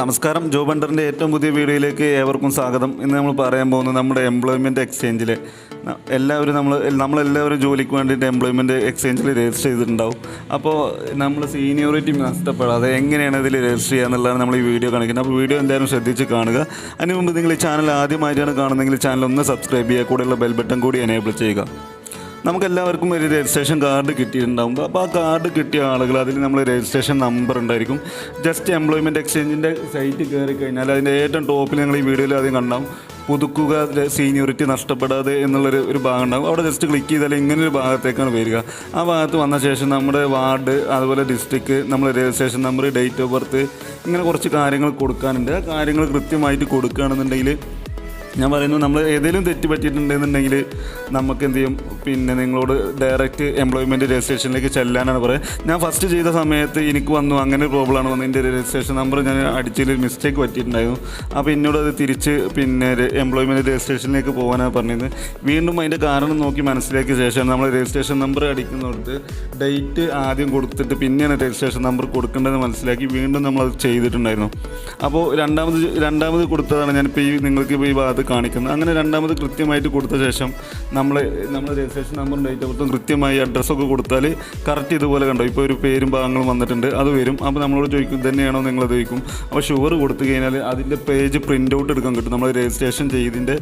നമസ്കാരം. ജോബ് ബണ്ടറിന്റെ ഏറ്റവും പുതിയ വീഡിയോയിലേക്ക് ഏവർക്കും സ്വാഗതം. ഇന്ന് നമ്മൾ പറയാൻ പോകുന്നത് നമ്മുടെ എംപ്ലോയ്മെന്റ് എക്സ്ചേഞ്ചിൽ എല്ലാവരും നമ്മൾ നമ്മളെല്ലാവരും ജോലിക്ക് വേണ്ടിയിട്ട് എംപ്ലോയ്മെന്റ് എക്സ്ചേഞ്ചിൽ രജിസ്റ്റർ ചെയ്തിട്ടുണ്ടാവും. അപ്പോൾ നമ്മൾ സീനിയോറിറ്റി നഷ്ടപ്പെടാതെ എങ്ങനെയാണ് ഇതിൽ രജിസ്റ്റർ ചെയ്യുക എന്നുള്ളതാണ് നമ്മൾ ഈ വീഡിയോ കാണിക്കുന്നത്. അപ്പോൾ വീഡിയോ എന്തായാലും ശ്രദ്ധിച്ച് കാണുക. അതിന് മുമ്പ് നിങ്ങൾ ഈ ചാനൽ ആദ്യമായിട്ടാണ് കാണുന്നതെങ്കിൽ ചാനൽ ഒന്ന് സബ്സ്ക്രൈബ് ചെയ്യുക. കൂടെയുള്ള ബെൽ ബട്ടൺ കൂടി എനേബിൾ ചെയ്യുക. നമുക്ക് എല്ലാവർക്കും ഒരു രജിസ്ട്രേഷൻ കാർഡ് കിട്ടിയിട്ടുണ്ടാവും. അപ്പോൾ ആ കാർഡ് കിട്ടിയ ആളുകൾ അതിൽ നമ്മൾ രജിസ്ട്രേഷൻ നമ്പർ ഉണ്ടായിരിക്കും. ജസ്റ്റ് എംപ്ലോയ്മെന്റ് എക്സ്ചേഞ്ചിന്റെ സൈറ്റ് കയറി കഴിഞ്ഞാൽ അതിന്റെ ഏറ്റവും ടോപ്പിൽ നിങ്ങൾ ഈ വീഡിയോയിൽ ആദ്യം കണ്ടാവും. പുതുക്കുക സീനിയോറിറ്റി നഷ്ടപ്പെടാതെ എന്നുള്ളൊരു ഒരു ഭാഗം ഉണ്ടാകും അവിടെ ജസ്റ്റ് ക്ലിക്ക് ചെയ്താൽ ഇങ്ങനൊരു ഭാഗത്തേക്കാണ് വരിക. ആ ഭാഗത്ത് വന്ന ശേഷം നമ്മുടെ വാർഡ് അതുപോലെ ഡിസ്ട്രിക്ട് നമ്മൾ registration number date of birth ഇങ്ങനെ കുറച്ച് കാര്യങ്ങൾ കൊടുക്കാനുണ്ട്. ആ കാര്യങ്ങൾ കൃത്യമായിട്ട് കൊടുക്കുകയാണെന്നുണ്ടെങ്കിൽ ഞാൻ പറയുന്നു നമ്മൾ ഏതെങ്കിലും തെറ്റ് പറ്റിയിട്ടുണ്ടെന്നുണ്ടെങ്കിൽ നമുക്ക് എന്ത് ചെയ്യും പിന്നെ നിങ്ങളോട് ഡയറക്റ്റ് എംപ്ലോയ്മെന്റ് രജിസ്ട്രേഷനിലേക്ക് ചെല്ലാനാണ് പറയുക ഞാൻ ഫസ്റ്റ് ചെയ്ത സമയത്ത് എനിക്ക് വന്നു അങ്ങനെ പ്രോബ്ലമാണ് വന്നത്. എന്റെ രജിസ്ട്രേഷൻ നമ്പർ ഞാൻ അടിച്ചതിൽ മിസ്റ്റേക്ക് പറ്റിയിട്ടുണ്ടായിരുന്നു. അപ്പോൾ എന്നോട് അത് തിരിച്ച് പിന്നെ എംപ്ലോയ്മെന്റ് രജിസ്ട്രേഷനിലേക്ക് പോകാനാണ് പറഞ്ഞത് വീണ്ടും അതിന്റെ കാരണം നോക്കി മനസ്സിലാക്കിയ ശേഷം നമ്മൾ രജിസ്ട്രേഷൻ നമ്പർ അടിക്കുന്നിടത്ത് ഡേറ്റ് ആദ്യം കൊടുത്തിട്ട് പിന്നെയാണ് രജിസ്ട്രേഷൻ നമ്പർ കൊടുക്കേണ്ടതെന്ന് മനസ്സിലാക്കി വീണ്ടും നമ്മളത് ചെയ്തിട്ടുണ്ടായിരുന്നു. അപ്പോൾ രണ്ടാമത് രണ്ടാമത് കൊടുത്തതാണ് ഞാനിപ്പോൾ ഈ നിങ്ങൾക്ക് ഇപ്പോൾ ഈ ഭാഗത്ത് കാണിക്കുന്നത്. അങ്ങനെ രണ്ടാമത് കൃത്യമായിട്ട് കൊടുത്ത ശേഷം നമ്മൾ നമ്മൾ രജിസ്ട്രേഷൻ നമ്പറും ഡേറ്റ് ഓഫ് ബർത്തും കൃത്യമായി അഡ്രസ്സൊക്കെ കൊടുത്താൽ കറക്റ്റ് ഇതുപോലെ കണ്ടോ? ഇപ്പോൾ ഒരു പേരും ഭാഗങ്ങളും വന്നിട്ടുണ്ട്. അത് വരും. അപ്പോൾ നമ്മളോട് ചോദിക്കും തന്നെയാണോ നിങ്ങൾ ചോദിക്കും. അപ്പോൾ ഷുവർ കൊടുത്തു കഴിഞ്ഞാൽ അതിന്റെ പേജ് പ്രിന്റ് ഔട്ട് എടുക്കാൻ കിട്ടും. നമ്മൾ രജിസ്ട്രേഷൻ ചെയ്തിന്റെ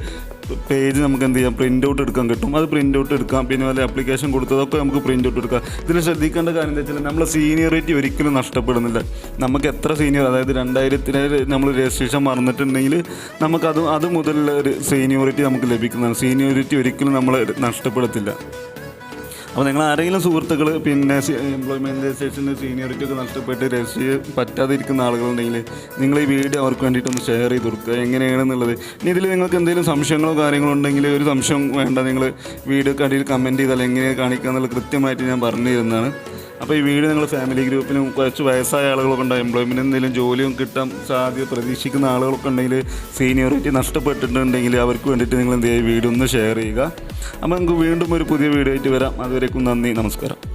പേജ് നമുക്ക് എന്ത് ചെയ്യാം? പ്രിന്റ് ഔട്ട് എടുക്കാൻ കിട്ടും. അത് പ്രിന്റ് ഔട്ട് എടുക്കാം. പിന്നെ വല്ല ആപ്ലിക്കേഷൻ കൊടുത്തതൊക്കെ നമുക്ക് പ്രിന്റ് ഔട്ട് എടുക്കാം. ഇതിൽ ശ്രദ്ധിക്കേണ്ട കാര്യം എന്താ വെച്ചാൽ നമ്മളെ സീനിയറിറ്റി ഒരിക്കലും നഷ്ടപ്പെടുന്നില്ല. നമുക്ക് എത്ര സീനിയർ അതായത് രണ്ടായിരത്തിന് നമ്മൾ രജിസ്ട്രേഷൻ മറന്നിട്ടുണ്ടെങ്കിൽ നമുക്കത് അത് മുതലുള്ള ഒരു സീനിയോറിറ്റി നമുക്ക് ലഭിക്കുന്നതാണ്. സീനിയോറിറ്റി ഒരിക്കലും നമ്മൾ നഷ്ടപ്പെടത്തില്ല. അപ്പോൾ നിങ്ങൾ ആരെങ്കിലും സുഹൃത്തുക്കൾ പിന്നെ എംപ്ലോയ്മെന്റ് രജിസ്ട്രേഷന് സീനിയോറിറ്റി ഒക്കെ നഷ്ടപ്പെട്ട് രജിസ്റ്റർ പറ്റാതിരിക്കുന്ന ആളുകളുണ്ടെങ്കിൽ നിങ്ങൾ ഈ വീഡിയോ അവർക്ക് വേണ്ടിയിട്ട് ഒന്ന് ഷെയർ ചെയ്ത് കൊടുക്കുക. എങ്ങനെയാണെന്നുള്ളത്. ഇനി ഇതിൽ നിങ്ങൾക്ക് എന്തെങ്കിലും സംശയങ്ങളോ കാര്യങ്ങളോ ഉണ്ടെങ്കിൽ ഒരു സംശയം വേണ്ട. നിങ്ങൾ വീഡിയോ കണ്ടിട്ട് കമന്റ് ചെയ്താൽ എങ്ങനെയാണ് കാണിക്കുക എന്നുള്ളത് കൃത്യമായിട്ട് ഞാൻ പറഞ്ഞു തരുന്നതാണ് അപ്പോൾ ഈ വീഡിയോ നിങ്ങൾ ഫാമിലി ഗ്രൂപ്പിനും കുറച്ച് വയസ്സായ ആളുകളൊക്കെ ഉണ്ട് എംപ്ലോയ്മെന്റ് എന്തെങ്കിലും ജോലിയും കിട്ടാൻ സാധ്യത പ്രതീക്ഷിക്കുന്ന ആളുകളൊക്കെ ഉണ്ടെങ്കിൽ സീനിയോറിറ്റി നഷ്ടപ്പെട്ടിട്ടുണ്ടെങ്കിൽ അവർക്ക് വേണ്ടിയിട്ട് നിങ്ങൾ എന്ത് ചെയ്യുക? വീഡിയോ ഒന്ന് ഷെയർ ചെയ്യുക. അപ്പോൾ നമുക്ക് വീണ്ടും ഒരു പുതിയ വീഡിയോ ആയിട്ട് വരാം. അതുവരേക്കും നന്ദി. നമസ്കാരം.